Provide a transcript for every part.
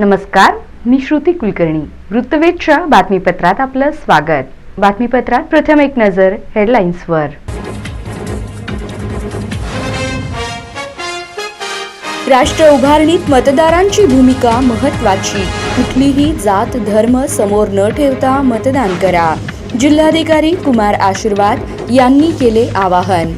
नमस्कार मी श्रुती कुलकर्णी. वृत्तवेधच्या बातमीपत्रात आपलं स्वागत. बातमीपत्रात प्रथम एक नजर हेडलाईन्सवर राष्ट्र उभारणीत मतदारांची भूमिका महत्वाची कुठलीही जात धर्म समोर न ठेवता मतदान करा. जिल्हाधिकारी कुमार आशीर्वाद यांनी केले आवाहन.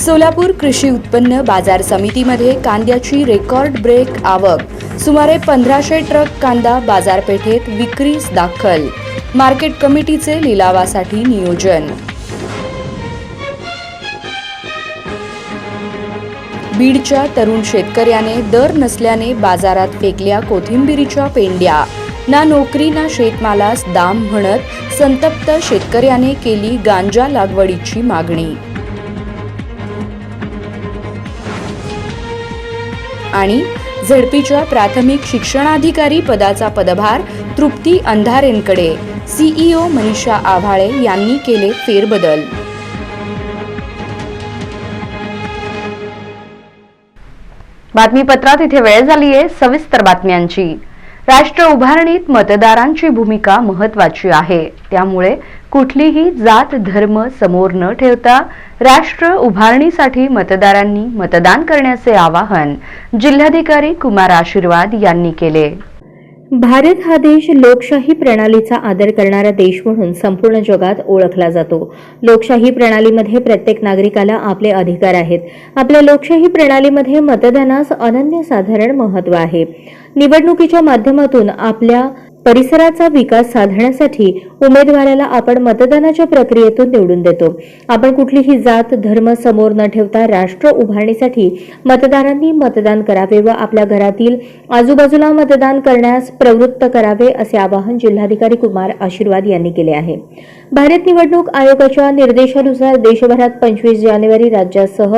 सोलापूर कृषी उत्पन्न बाजार समितीमध्ये कांद्याची रेकॉर्ड ब्रेक आवक. सुमारे पंधराशे ट्रक कांदा बाजारपेठेत विक्रीस दाखल. मार्केट कमिटीचे लिलावासाठी नियोजन. बीडच्या तरुण शेतकऱ्याने दर नसल्याने बाजारात फेकल्या कोथिंबिरीच्या पेंड्या. ना नोकरी ना शेतमालास दाम म्हणत संतप्त शेतकऱ्याने केली गांजा लागवडीची मागणी. आणि झडपीच्या प्राथमिक शिक्षणाधिकारी पदाचा पदभार तृप्ती अंधारेंकडे. सीईओ मनीषा आव्हाळे यांनी केले फेरबदल. बातमीपत्रात इथे वेळ झाली आहे सविस्तर बातम्यांची. राष्ट्र उभारणीत मतदारांची भूमिका महत्वाची आहे. त्यामुळे कुठलीही जात धर्म समोर न ठेवता राष्ट्र उभारणीसाठी मतदारांनी मतदान करण्याचे आवाहन जिल्हाधिकारी कुमार आशीर्वाद यांनी केले. भारत हा देश लोकशाही प्रणालीचा आदर करणारा देश म्हणून संपूर्ण जगात ओळखला जातो. लोकशाही प्रणालीमध्ये प्रत्येक नागरिकाला आपले अधिकार आहेत. आपल्या लोकशाही प्रणालीमध्ये मतदानास अनन्यसाधारण महत्त्व आहे. निवडणुकीच्या माध्यमातून आपल्या परिसराचा विकास साधण्यासाठी उमेदवाराला आपण मतदानाच्या प्रक्रियेतून निवडून देतो. आपण कुठलीही जात धर्म समोर न ठेवता राष्ट्र उभारणीसाठी मतदारांनी मतदान करावे व आपल्या घरातील आजूबाजूला मतदान करण्यास प्रवृत्त करावे असे आवाहन जिल्हाधिकारी कुमार आशीर्वाद यांनी केले आहे. भारत निवडणूक आयोगाच्या निर्देशानुसार देशभरात पंचवीस जानेवारी राज्यासह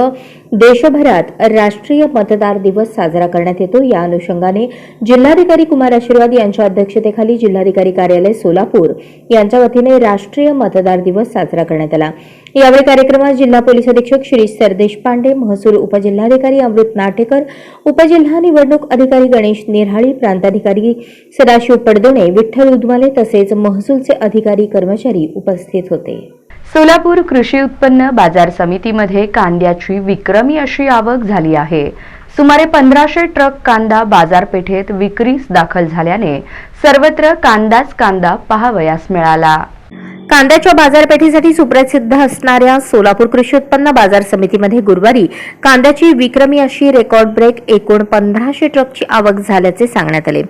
देशभरात राष्ट्रीय मतदार दिवस साजरा करण्यात येतो. या अनुषंगाने जिल्हाधिकारी कुमार आशीर्वाद यांच्या अध्यक्षतेखाली जिल्हाधिकारी कार्यालय सोलापूर यांच्या वतीने राष्ट्रीय मतदार दिवस साजरा करण्यात आला. यावेळी कार्यक्रमात जिल्हा पोलीस अधीक्षक श्री सरदेश पांडे महसूल उपजिल्हाधिकारी अमृत नाटेकर उपजिल्हा निवडणूक अधिकारी गणेश निरहाळी प्रांताधिकारी सदाशिव पडदोणे विठ्ठल उदमाले तसेच महसूलचे अधिकारी कर्मचारी उपस्थित होते. सोलापूर कृषी उत्पन्न बाजार समितीमध्ये कांद्याची विक्रमी अशी आवक झाली आहे. सुमारे पंधराशे ट्रक कांदा बाजारपेठेत विक्रीस दाखल झाल्याने सर्वत्र कांदाच कांदा पहावयास मिळाला. कांद्याच्या बाजारपेठेसाठी सुप्रसिद्ध असणाऱ्या सोलापूर कृषी उत्पन्न बाजार समितीमध्ये गुरुवारी कांद्याची विक्रमी अशी रेकॉर्ड ब्रेक एकूण पंधराशे ट्रकची आवक झाल्याचे सांगण्यात आले.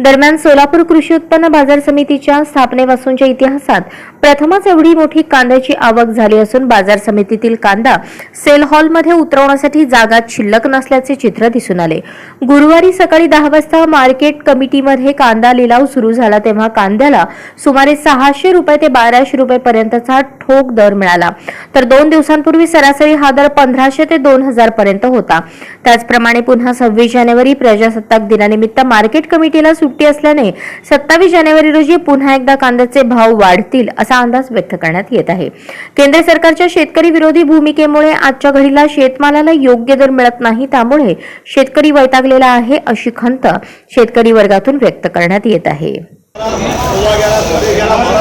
दरम्यान सोलापूर कृषी उत्पन्न बाजार समितीच्या स्थापनेपासूनच्या इतिहासात प्रथमच एवढी मोठी कांद्याची आवक झाली असून बाजार समितीतील कांदा सेल हॉलमध्ये उतरवण्यासाठी जागा शिल्लक नसल्याचे चित्र दिसून आले. गुरुवारी सकाळी दहा वाजता मार्केट कमिटीमध्ये कांदा लिलाव सुरू झाला तेव्हा कांद्याला सुमारे सहाशे रुपये ते बाराशे रुपयेपर्यंतचा ठोक दर मिळाला. तर दोन दिवसांपूर्वी सरासरी हा दर पंधराशे ते दोन हजार पर्यंत होता. त्याचप्रमाणे पुन्हा सव्वीस जानेवारी प्रजासत्ताक दिनानिमित्त मार्केट कमिटीला सुट्टी असल्याने सत्तावीस जानेवारी रोजी पुन्हा एकदा कांद्याचे भाव वाढतील असा अंदाज व्यक्त करण्यात येत आहे. केंद्र सरकारच्या शेतकरी विरोधी भूमिकेमुळे आजच्या घडीला शेतमालाला योग्य दर मिळत नाही त्यामुळे शेतकरी वैतागलेला आहे अशी खंत शेतकरी वर्गातून व्यक्त करण्यात येत आहे. एक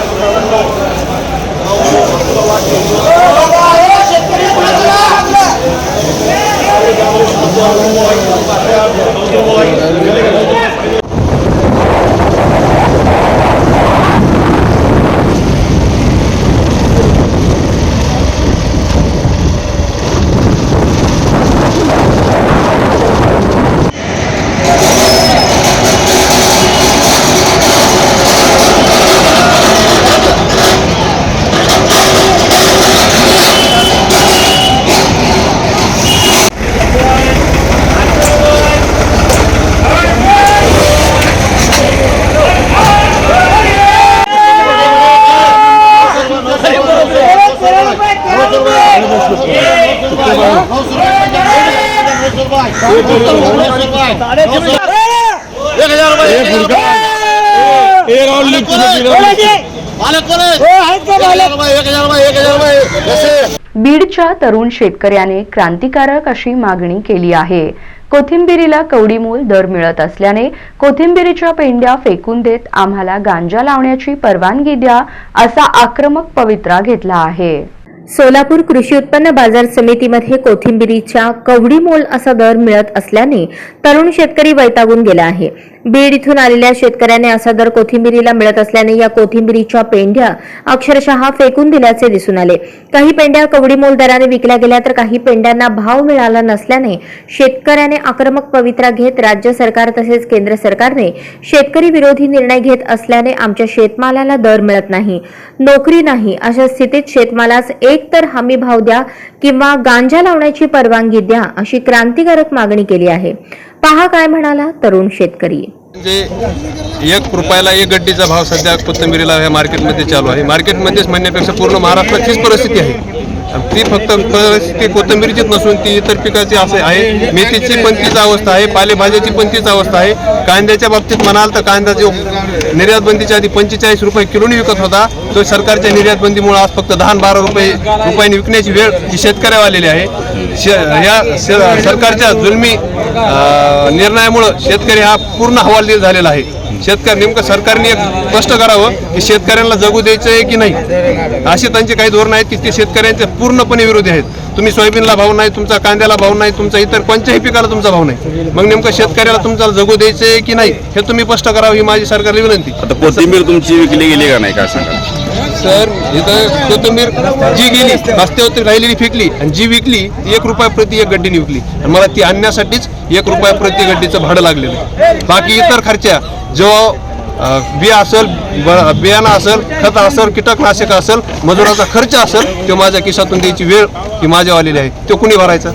बीडच्या तरुण शेतकऱ्याने क्रांतिकारक अशी मागणी केली आहे. कोथिंबिरीला कवडीमोल दर मिळत असल्याने कोथिंबिरीच्या पेंड्या फेकून देत आम्हाला गांजा लावण्याची परवानगी द्या असा आक्रमक पवित्रा घेतला आहे. सोलापूर कृषी उत्पन्न बाजार समितीमध्ये कोथिंबिरीच्या कवडी मोल असा दर मिळत असल्याने तरुण शेतकरी वैतागून गेला आहे. बीड इथून आलेल्या शेतकऱ्याने असा दर कोथिंबिरीला मिळत असल्याने या कोथिंबिरीच्या पेंढ्या अक्षरशः फेकून दिल्याचे दिसून आले. काही पेंड्या कवडी मोल दराने विकल्या गेल्या तर काही पेंड्यांना भाव मिळाला नसल्याने शेतकऱ्याने आक्रमक पवित्रा घेत राज्य सरकार तसेच केंद्र सरकारने शेतकरी विरोधी निर्णय घेत असल्याने आमच्या शेतमालाला दर मिळत नाही. नोकरी नाही अशा स्थितीत शेतमालास एक तर हमी भाव द्या किंवा गांजा लावण्याची परवानगी द्या अशी क्रांतिकारक मागणी केली आहे. पहा काय म्हणाला तरुण शेतकरी. म्हणजे एक रुपयाला एक गड्डीचा भाव सध्या कोथंबिरीला ह्या मार्केटमध्ये चालू आहे. मार्केटमध्येच म्हणण्यापेक्षा पूर्ण महाराष्ट्रात हीच परिस्थिती आहे. ती फक्त परिस्थिती कोथंबिरीचीच नसून ती इतर पिकाची असे आहे. मेथीची पण तीच अवस्था आहे. पालेभाज्याची पण तीच अवस्था आहे. कांद्याच्या बाबतीत म्हणाल तर कांदा जो निर्यात बंदीच्या आधी पंचेचाळीस रुपये किलोनी विकत होता तो सरकारच्या निर्यात बंदीमुळे आज फक्त दहा बारा रुपये रुपयांनी विकण्याची वेळ ही शेतकऱ्यावर आलेली आहे. या सरकारच्या जुलमी निर्णयामुळं शेतकरी हा पूर्ण हवालदिल झालेला आहे. शेतकरी नेमकं सरकारने एक स्पष्ट करावं की शेतकऱ्यांना जगू द्यायचं आहे की नाही? असे त्यांचे काही धोरण आहेत की ते शेतकऱ्यांचे पूर्णपणे विरोधी आहेत. तुम्ही सोयाबीनला भाव नाही तुमचा कांद्याला भाव नाही तुमचा इतर कोणत्याही पिकाला तुमचा भाव नाही. मग नेमकं शेतकऱ्याला तुमचा जगू द्यायचं आहे की नाही हे तुम्ही स्पष्ट करावं ही माझी सरकारला विनंती. आता कोथिंबीर तुमची विकली गेली का नाही का सांगा सर इथं कोथिंबीर जी गेली रस्त्यावरती राहिलेली फेकली आणि जी विकली ती एक रुपया प्रति एक गड्डीने विकली. आणि मला ती आणण्यासाठीच एक रुपया प्रति गड्डीचं भाडं लागलेलं बाकी इतर खर्च्या जो बिया असेल ब- बियाणं असेल खत असेल कीटकनाशक असेल मजुराचा खर्च असेल तो माझ्या खिशातून द्यायची वेळ ही माझ्या आलेली आहे. तो कुणी भरायचा?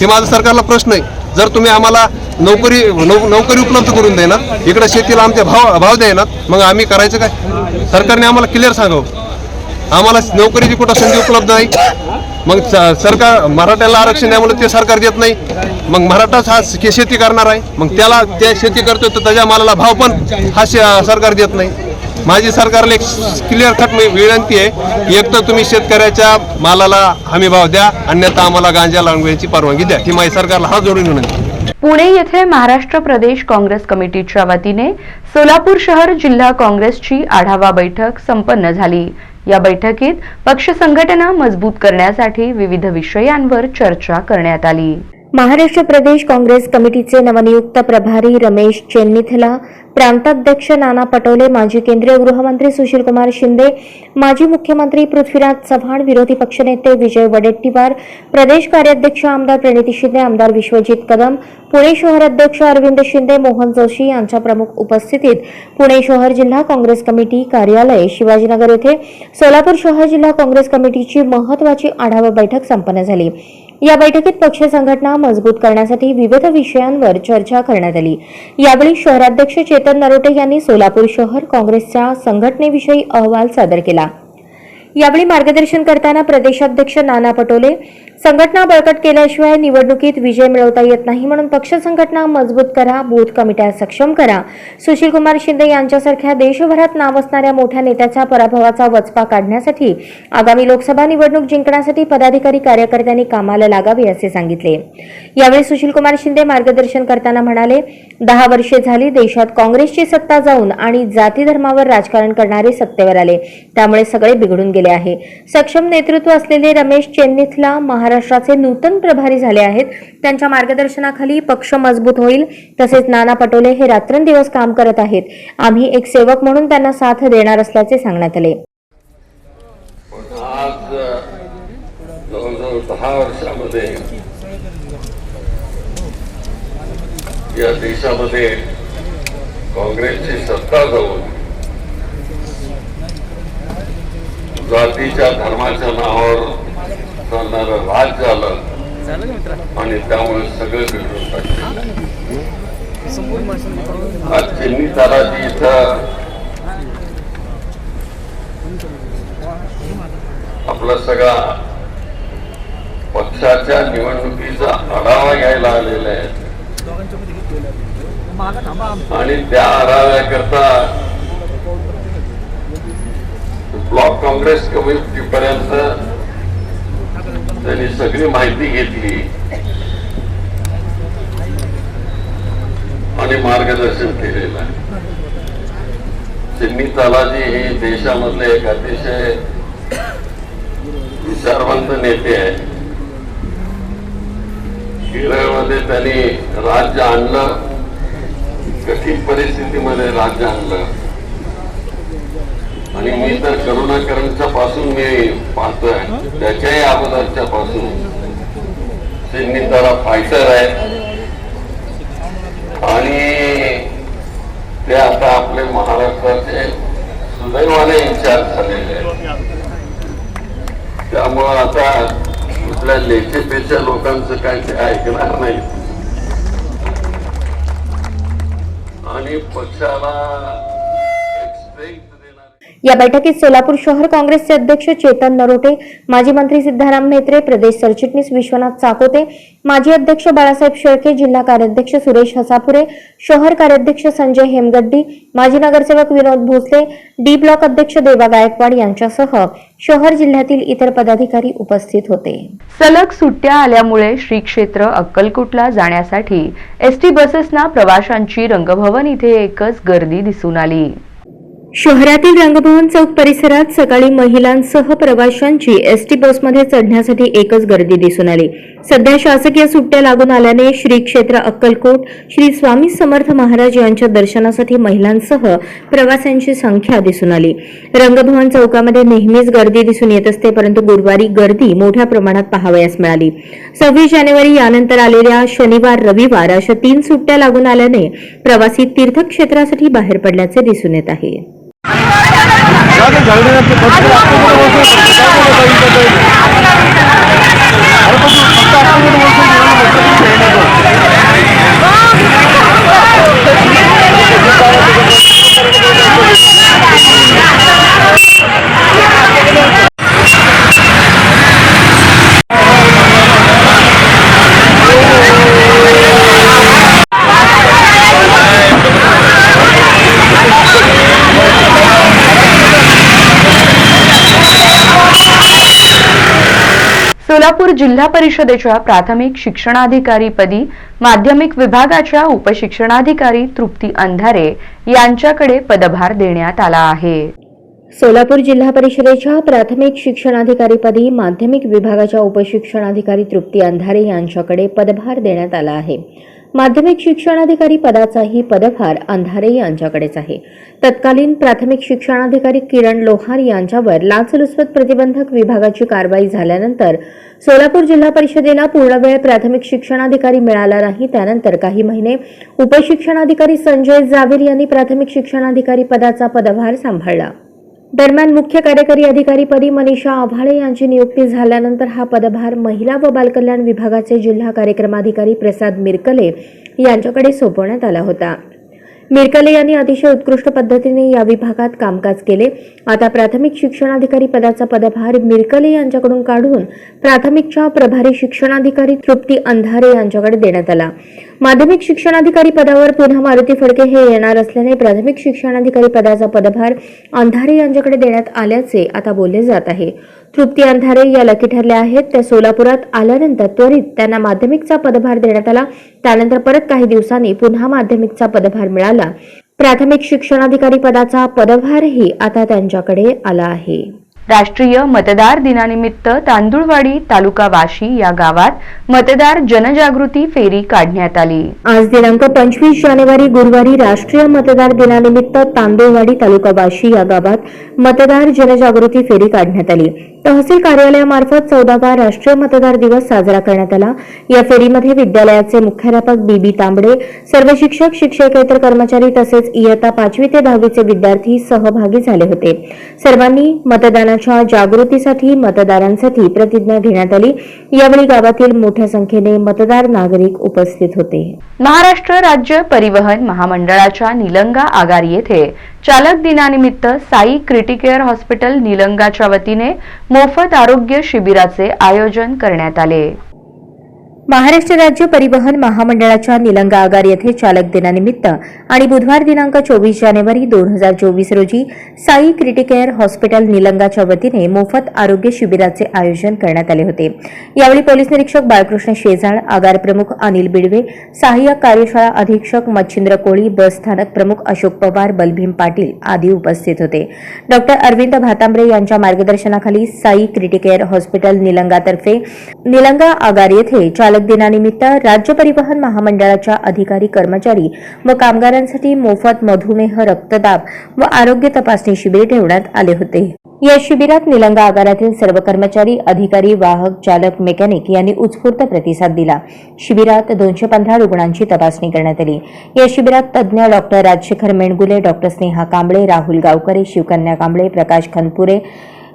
हे माझा सरकारला प्रश्न आहे. जर तुम्ही आम्हाला नोकरी नोकरी उपलब्ध करून देणार इकडं शेतीला आमच्या भाव भाव देणार मग आम्ही करायचं काय? सरकारने आम्हाला क्लिअर सांगावं. आम्हाला नोकरीची कुठं संधी उपलब्ध नाही. मग स- सरकार मराठ्याला आरक्षण द्यामुळे ते सरकार देत नाही. मग मराठाच हा शेती करणार आहे. मग त्याला त्या शेती करतोय तर त्याच्या मालाला भाव पण हा सरकार देत नाही. माझी सरकारला एक क्लिअर कट विनंती आहे. एक तर तुम्ही शेतकऱ्याच्या मालाला हमी भाव द्या अन्यथा आम्हाला गांजा लावण्याची परवानगी द्या. ही माझी सरकारला हा जोडून विनंती पुणे येथे महाराष्ट्र प्रदेश काँग्रेस कमिटीच्या वतीने सोलापूर शहर जिल्हा काँग्रेसची आढावा बैठक संपन्न झाली. या बैठकीत पक्ष संघटना मजबूत करण्यासाठी विविध विषयांवर चर्चा करण्यात आली. महाराष्ट्र प्रदेश काँग्रेस कमिटीचे नवनियुक्त प्रभारी रमेश चेन्निथला प्रांताध्यक्ष नाना पटोले माजी केंद्रीय गृहमंत्री सुशीलकुमार शिंदे माजी मुख्यमंत्री पृथ्वीराज चव्हाण विरोधी पक्षनेते विजय वडेट्टीवार प्रदेश कार्याध्यक्ष आमदार प्रणिती शिंदे आमदार विश्वजित कदम पुणे शहर अध्यक्ष अरविंद शिंदे मोहन जोशी यांच्या प्रमुख उपस्थितीत पुणे शहर जिल्हा काँग्रेस कमिटी कार्यालय शिवाजीनगर येथे सोलापूर शहर जिल्हा काँग्रेस कमिटीची महत्वाची आढावा बैठक संपन्न झाली. या बैठकीत पक्ष संघटना मजबूत करण्यासाठी विविध विषयांवर चर्चा करण्यात आली. यावेळी शहराध्यक्ष चेतन नरोटे यांनी सोलापूर शहर काँग्रेसच्या संघटनेविषयी अहवाल सादर केला. यावेळी मार्गदर्शन करताना प्रदेशाध्यक्ष नाना पटोले संघटना बळकट केल्याशिवाय निवडणुकीत विजय मिळवता येत नाही म्हणून पक्ष संघटना मजबूत करा बूथ कमिट्या सक्षम करा. सुशीलकुमार शिंदे यांच्यासारख्या देशभरात नाव असणाऱ्या मोठ्या नेत्याच्या पराभवाचा वचपा काढण्यासाठी आगामी लोकसभा निवडणूक जिंकण्यासाठी पदाधिकारी कार्यकर्त्यांनी कामाला लागावे असे सांगितले. यावेळी सुशीलकुमार शिंदे मार्गदर्शन करताना म्हणाले दहा वर्षे झाली देशात काँग्रेसची सत्ता जाऊन आणि जाती धर्मावर राजकारण करणारे सत्तेवर आले. त्यामुळे सगळे बिघडून गेले आहे. सक्षम नेतृत्व असलेले रमेश चेन्निथला महाराष्ट्राचे नूतन प्रभारी झाले आहेत. त्यांच्या मार्गदर्शनाखाली पक्ष मजबूत होईल. तसेच नाना पटोले हे रात्रंदिवस काम करत आहेत. आम्ही एक सेवक म्हणून त्यांना साथ देणार असल्याचे सांगण्यात आले. दहा वर्षामध्ये या देशामध्ये काँग्रेसची सत्ता जाऊन जातीच्या धर्माच्या नावावर चालणारं राज झालं. आणि त्यामुळे सगळं बिघडून टाकलं. आज चिन्नी ताराजी इथं आपला सगळा पक्षाच्या निवडणुकीचा आढावा घ्यायला आलेला आहे. आणि त्या आढाव्याकरता ब्लॉक काँग्रेस कमिटी पर्यंत त्यांनी सगळी माहिती घेतली. आणि मार्गदर्शन केलेलं आहे. चिन्नी तालाजी हे देशामधले एक अतिशय विचारवंत नेते आहे केरळमध्ये त्यांनी राज्य आणलं कठीण परिस्थितीमध्ये राज्य आणलं. आणि मी तर करुणाकरांच्या पासून मी पाहतोय. त्याच्याही अगोदरच्या पासून. त्यांनी त्याला फायटर आहे. आणि ते आता आपले महाराष्ट्राचे सुदैवाने इन्चार्ज झालेले आहेत. त्यामुळं आता कुठल्या लेखेपेच्या लोकांचं काय ते ऐकणार नाही. आणि पक्षाला या बैठकीत सोलापूर शहर काँग्रेसचे अध्यक्ष चेतन नरोटे माजी मंत्री सिद्धाराम म्हेत्रे प्रदेश सरचिटणीस विश्वनाथ चाकोते माजी अध्यक्ष बाळासाहेब शेळके जिल्हा कार्याध्यक्ष सुरेश हसापुरे शहर कार्याध्यक्ष संजय हेमगड्डी माजी नगरसेवक विनोद भोसले डी ब्लॉक अध्यक्ष देवा गायकवाड यांच्यासह शहर जिल्ह्यातील इतर पदाधिकारी उपस्थित होते. सलग सुट्ट्या आल्यामुळे श्री क्षेत्र अक्कलकोटला जाण्यासाठी एसटी बसेसना प्रवाशांची रंगभवन इथे एकच गर्दी दिसून आली. शहरातील रंगभवन चौक परिसरात सकाळी महिलांसह प्रवाशांची एसटी बसमध्ये चढण्यासाठी एकच गर्दी दिसून आली. सध्या शासकीय सुट्ट्या लागून आल्याने श्री क्षेत्र अक्कलकोट श्री स्वामी समर्थ महाराज यांच्या दर्शनासाठी महिलांसह प्रवाशांची संख्या दिसून आली. रंगभवन चौकामध्ये नेहमीच गर्दी दिसून येत असते परंतु गुरुवारी गर्दी मोठ्या प्रमाणात पाहावयास मिळाली. सव्वीस जानेवारी यानंतर आलेल्या शनिवार रविवार अशा तीन सुट्ट्या लागून आल्याने प्रवासी तीर्थक्षेत्रासाठी बाहेर पडल्याचे दिसून येत आहे. ঝগড়ে सोलापूर जिल्हा परिषदेच्या प्राथमिक शिक्षणाधिकारीपदी माध्यमिक विभागाच्या उपशिक्षणाधिकारी तृप्ती अंधारे यांच्याकडे पदभार देण्यात आला आहे. सोलापूर जिल्हा परिषदेच्या प्राथमिक शिक्षणाधिकारीपदी माध्यमिक विभागाच्या उपशिक्षणाधिकारी तृप्ती अंधारे यांच्याकडे पदभार देण्यात आला आहे. माध्यमिक शिक्षणाधिकारी पदाचाही पदभार अंधारे यांच्याकडेच आहे. तत्कालीन प्राथमिक शिक्षणाधिकारी किरण लोहार यांच्यावर लाचलुचपत प्रतिबंधक विभागाची कारवाई झाल्यानंतर सोलापूर जिल्हा परिषदेला पूर्णवेळ प्राथमिक शिक्षणाधिकारी मिळाला नाही. त्यानंतर काही महिने उपशिक्षणाधिकारी संजय जावीर यांनी प्राथमिक शिक्षणाधिकारी पदाचा पदभार सांभाळला. दरम्यान मुख्य कार्यकारी अधिकारी पदी मनीषा आव्हाळे यांची नियुक्ती झाल्यानंतर हा पदभार महिला व बालकल्याण विभागाचे जिल्हा कार्यक्रमाधिकारी प्रसाद मिरकले यांच्याकडे सोपवण्यात आला होता. मिरकले यांनी अतिशय उत्कृष्ट पद्धतीने या विभागात कामकाज केले. आता प्राथमिक शिक्षणाधिकारी पदाचा पदभार मिरकले यांच्याकडून काढून प्राथमिकच्या प्रभारी शिक्षणाधिकारी तृप्ती अंधारे यांच्याकडे देण्यात आला. माध्यमिक शिक्षणाधिकारी पदावर पुन्हा मारुती फडके हे येणार असल्याने प्राथमिक शिक्षणाधिकारी पदाचा पदभार अंधारे यांच्याकडे देण्यात आल्याचे आता बोलले जात आहे. तृप्ती अंधारे या लकी ठरल्या आहेत. त्या सोलापुरात आल्यानंतर त्वरित त्यांना माध्यमिकचा पदभार देण्यात आला. त्यानंतर परत काही दिवसांनी पुन्हा माध्यमिकचा पदभार मिळाला. प्राथमिक शिक्षणाधिकारी पदाचा पदभारही आता त्यांच्याकडे आला आहे. राष्ट्रीय मतदार दिनानिमित्त तांदुळवाडी तालुका वाशी या गावात मतदार जनजागृती फेरी काढण्यात आली. आज दिनांक पंचवीस जानेवारी गुरुवारी राष्ट्रीय मतदार दिनानिमित्त तांदूळवाडी तालुका वाशी या गावात मतदार जनजागृती फेरी काढण्यात आली. तहसील कार्यालयामार्फत चौदावा राष्ट्रीय मतदार दिवस साजरा करण्यात आला. या फेरीमध्ये विद्यालयाचे मुख्याध्यापक बीबी तांबडे सर्व शिक्षक शिक्षकेतर कर्मचारी तसेच इयत्ता पाचवी ते दहावीचे विद्यार्थी सहभागी झाले होते. सर्वांनी मतदानाच्या जागृतीसाठी मतदारांसाठी प्रतिज्ञा घेण्यात आली. यावेळी गावातील मोठ्या संख्येने मतदार नागरिक उपस्थित होते. महाराष्ट्र राज्य परिवहन महामंडळाच्या निलंगा आगार येथे चालक दिनानिमित्त साई क्रिटिकेअर हॉस्पिटल निलंगाच्या वतीने मोफत आरोग्य शिबिराचे आयोजन करण्यात आले. महाराष्ट्र राज्य परिवहन महामंडळाच्या निलंगा आगार येथे चालक दिनानिमित्त आणि बुधवार दिनांक चोवीस जानेवारी दोन हजार चोवीस रोजी साई क्रिटिकेअर हॉस्पिटल निलंगाच्या वतीने मोफत आरोग्य शिबिराचे आयोजन करण्यात आले होते. यावेळी पोलीस निरीक्षक बाळकृष्ण शेजाळ आगार प्रमुख अनिल बिडवे सहाय्यक कार्यशाळा अधीक्षक मच्छिंद्र कोळी बस स्थानक प्रमुख अशोक पवार बलभीम पाटील आदी उपस्थित होते. डॉक्टर अरविंद भातांबरे यांच्या मार्गदर्शनाखाली साई क्रिटिकेअर हॉस्पिटल निलंगातर्फे निलंगा आगार येथे चालक दिनानिमित्त राज्य परिवहन महामंडळाच्या अधिकारी कर्मचारी व कामगारांसाठी मोफत मधुमेह रक्तदाब व आरोग्य तपासणी शिबिर ठेवण्यात आले होते. या शिबिरात निलंगा आगारातील सर्व कर्मचारी अधिकारी वाहक चालक मेकॅनिक यांनी उत्स्फूर्त प्रतिसाद दिला. शिबिरात दोनशे पंधरा रुग्णांची तपासणी करण्यात आली. या शिबिरात तज्ज्ञ डॉक्टर राजशेखर मेणगुले डॉक्टर स्नेहा कांबळे राहुल गावकरे शिवकन्या कांबळे प्रकाश खनपुरे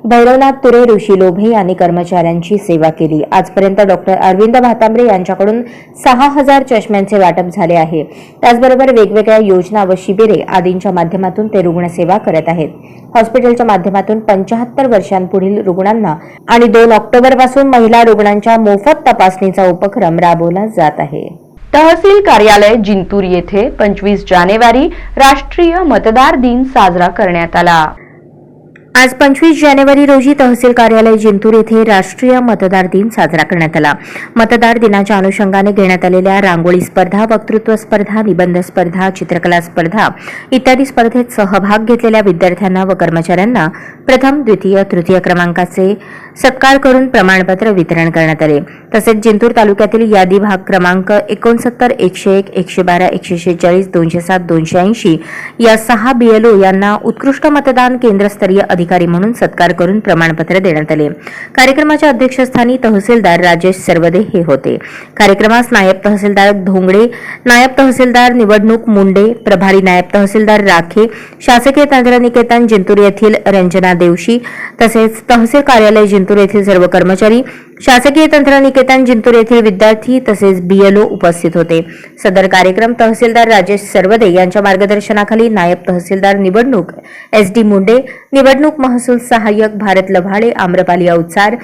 भैरवनाथ तुरे ऋषी लोभे यांनी कर्मचाऱ्यांची सेवा केली. आजपर्यंत डॉक्टर अरविंद भातांबरे यांच्याकडून सहा हजार चष्म्यांचे वाटप झाले आहे. त्याचबरोबर वेगवेगळ्या योजना व शिबिरे आदींच्या माध्यमातून ते रुग्णसेवा करत आहेत. हॉस्पिटलच्या माध्यमातून पंचाहत्तर वर्षांपुढील रुग्णांना आणि दोन ऑक्टोबरपासून महिला रुग्णांच्या मोफत तपासणीचा उपक्रम राबवला जात आहे. तहसील कार्यालय जिंतूर येथे पंचवीस जानेवारी राष्ट्रीय मतदार दिन साजरा करण्यात आला. आज पंचवीस जानेवारी रोजी तहसील कार्यालय जिंतूर येथे राष्ट्रीय मतदार दिन साजरा करण्यात आला. मतदार दिनाच्या अनुषंगाने घेण्यात आलेल्या रांगोळी स्पर्धा वक्तृत्व स्पर्धा निबंध स्पर्धा चित्रकला स्पर्धा इत्यादी स्पर्धेत सहभाग घेतलेल्या विद्यार्थ्यांना व कर्मचाऱ्यांना प्रथम द्वितीय तृतीय क्रमांकाचे सत्कार करून प्रमाणपत्र वितरण करण्यात आले. तसेच जिंतूर तालुक्यातील यादी भाग क्रमांक एकोणसत्तर एकशे एक एकशे बारा एकशे शेहेचाळीस दोनशे सात दोनशे ऐंशी या सहा बीएलओ यांना उत्कृष्ट मतदान केंद्रस्तरीय अधिकारी म्हणून सत्कार करून प्रमाणपत्र देण्यात आले. कार्यक्रमाच्या अध्यक्षस्थानी तहसीलदार राजेश सरवदे हे होते. कार्यक्रमास नायब तहसीलदार धोंगडे नायब तहसीलदार निवडणूक मुंडे प्रभारी नायब तहसीलदार राखे शासकीय तंत्रनिकेतन जिंतूर येथील रंजना देवशी तसेच तहसील कार्यालय जिंतूर येथील सर्व कर्मचारी शासकीय तंत्रनिकेतन जिंतूर येथील विद्यार्थी तसेच बीएलओ उपस्थित होते. सदर कार्यक्रम तहसीलदार राजेश सरवदे यांच्या मार्गदर्शनाखाली नायब तहसीलदार निवडणूक एस डी मुंडे निवडणूक महसूल सहाय्यक भारत लभाळे आम्रपाली अवचार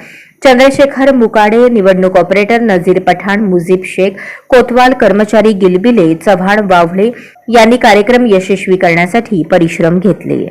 चंद्रशेखर मुकाडे निवडणूक ऑपरेटर नजीर पठाण मुजीब शेख कोतवाल कर्मचारी गिलबिले चव्हाण वावळे यांनी कार्यक्रम यशस्वी करण्यासाठी परिश्रम घेतले.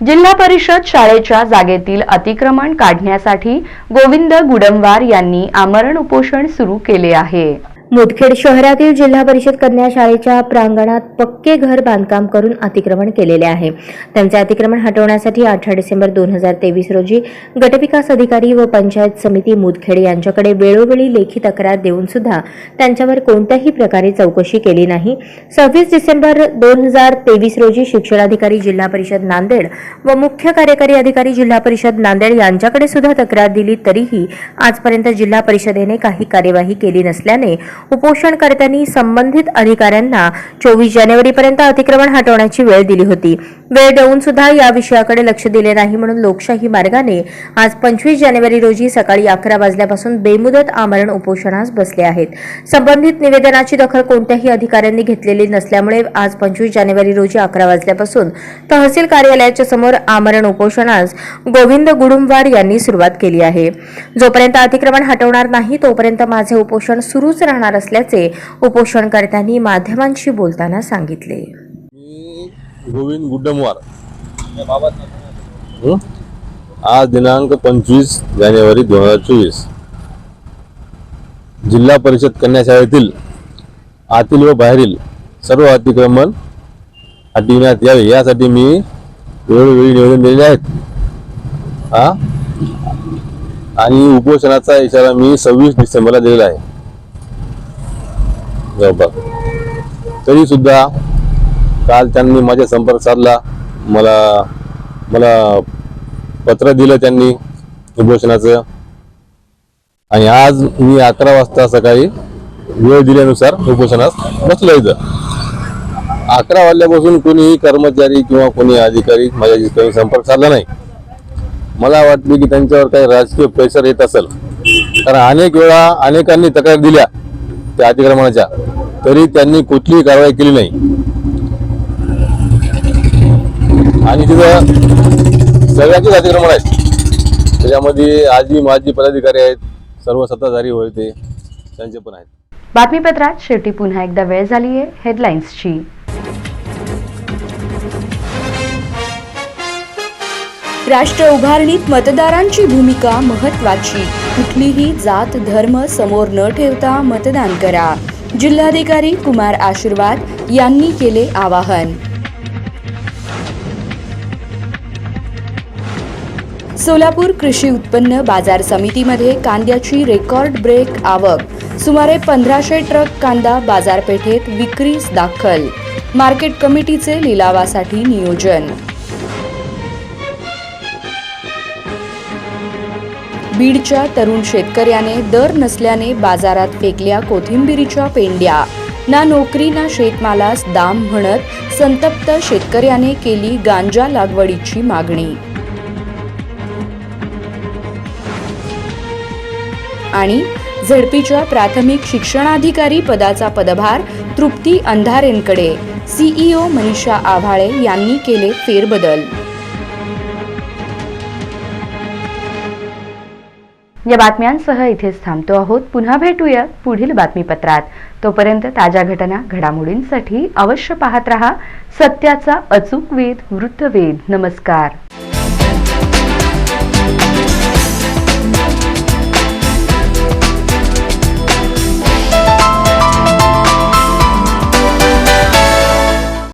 जिल्हा परिषद शाळेच्या जागेतील अतिक्रमण काढण्यासाठी गोविंद गुडंवार यांनी आमरण उपोषण सुरू केले आहे. मुदखेड शहरातील जिल्हा परिषद कन्या शाळेच्या प्रांगणात पक्के घर बांधकाम करून अतिक्रमण केलेले आहे. त्यांचे अतिक्रमण हटवण्यासाठी अठरा डिसेंबर दोन हजार तेवीस रोजी गटविकास अधिकारी व पंचायत समिती मुदखेड यांच्याकडे वेळोवेळी लेखी तक्रार देऊन सुद्धा त्यांच्यावर कोणत्याही प्रकारे चौकशी केली नाही. सव्वीस डिसेंबर दोन हजार तेवीस रोजी शिक्षणाधिकारी जिल्हा परिषद नांदेड व मुख्य कार्यकारी अधिकारी जिल्हा परिषद नांदेड यांच्याकडे सुद्धा तक्रार दिली तरीही आजपर्यंत जिल्हा परिषदेने काही कार्यवाही केली नसल्याने उपोषणकर्त्यांनी संबंधित अधिकाऱ्यांना चोवीस जानेवारीपर्यंत अतिक्रमण हटवण्याची वेळ दिली होती. वेळ देऊन सुद्धा या विषयाकडे लक्ष दिले नाही म्हणून लोकशाही मार्गाने आज पंचवीस जानेवारी रोजी सकाळी अकरा वाजल्यापासून बेमुदत आमरण उपोषणास बसले आहेत. संबंधित निवेदनाची दखल कोणत्याही अधिकाऱ्यांनी घेतलेली नसल्यामुळे आज पंचवीस जानेवारी रोजी अकरा वाजल्यापासून तहसील कार्यालयाच्या समोर आमरण उपोषणास गोविंद गुडुंबवार यांनी सुरुवात केली आहे. जोपर्यंत अतिक्रमण हटवणार नाही तोपर्यंत माझे उपोषण सुरूच राहणार असल्याचे उपोषणकर्त्यांनी माध्यमांशी बोलताना सांगितले. गोविंद गुड्डमवार? आज दिनांक पंचवीस जानेवारी दोन हजार चोवीस. जिल्हा परिषद कन्या शाळेतील आतील व बाहेरील सर्व अतिक्रमण हटविण्यात यावे. यासाठी मी वेळोवेळी निवेदन दिलेले आहेत. हा? आणि उपोषणाचा इशारा मी सव्वीस डिसेंबरला दिलेला आहे. जवळपास तरी सुद्धा काल त्यांनी माझ्या संपर्क साधला. मला मला पत्र दिलं त्यांनी उपोषणाचं आणि आज मी अकरा वाजता सकाळी वेळ दिल्यानुसार उपोषणास बसलो इथं. अकरा वाजल्यापासून कोणीही कर्मचारी किंवा कोणी अधिकारी माझ्याशी काही संपर्क साधला नाही. मला वाटले की त्यांच्यावर काही राजकीय प्रेशर येत असेल. कारण अनेक वेळा अनेकांनी तक्रार दिल्या त्या अतिक्रमणाच्या तरी त्यांनी कुठलीही कारवाई केली नाही. आणि तिथं सगळ्यांचेच अतिक्रमण आहेत. त्याच्यामध्ये आजी माजी पदाधिकारी आहेत सर्व सत्ताधारी होते त्यांचे पण आहेत. बातमीपत्रात शेवटी पुन्हा एकदा वेळ झाली आहे हेडलाईन्सची. राष्ट्र उभारणीत मतदारांची भूमिका महत्वाची कुठलीही जात धर्म समोर न ठेवता मतदान करा. जिल्हाधिकारी कुमार आशीर्वाद यांनी केले आवाहन. सोलापूर कृषी उत्पन्न बाजार समितीमध्ये कांद्याची रेकॉर्ड ब्रेक आवक. सुमारे पंधराशे ट्रक कांदा बाजारपेठेत विक्रीस दाखल. मार्केट कमिटीचे लिलावासाठी नियोजन. बीडच्या तरुण शेतकऱ्याने दर नसल्याने बाजारात फेकल्या कोथिंबिरीच्या पेंड्या. ना नोकरी ना शेतमालास दाम म्हणत संतप्त शेतकऱ्याने केली गांजा लागवडीची मागणी. आणि झडपीच्या प्राथमिक शिक्षणाधिकारी पदाचा पदभार तृप्ती अंधारेंकडे. सीईओ मनीषा आव्हाळे यांनी केले फेरबदल. या बातम्यांसह इथेच थांबतो आहोत. पुन्हा भेटूया पुढील बातमीपत्रात. तोपर्यंत ताज्या घटना घडामोडींसाठी अवश्य पाहत रहा. सत्याचा अचूक वेध वृत्तवेध. नमस्कार.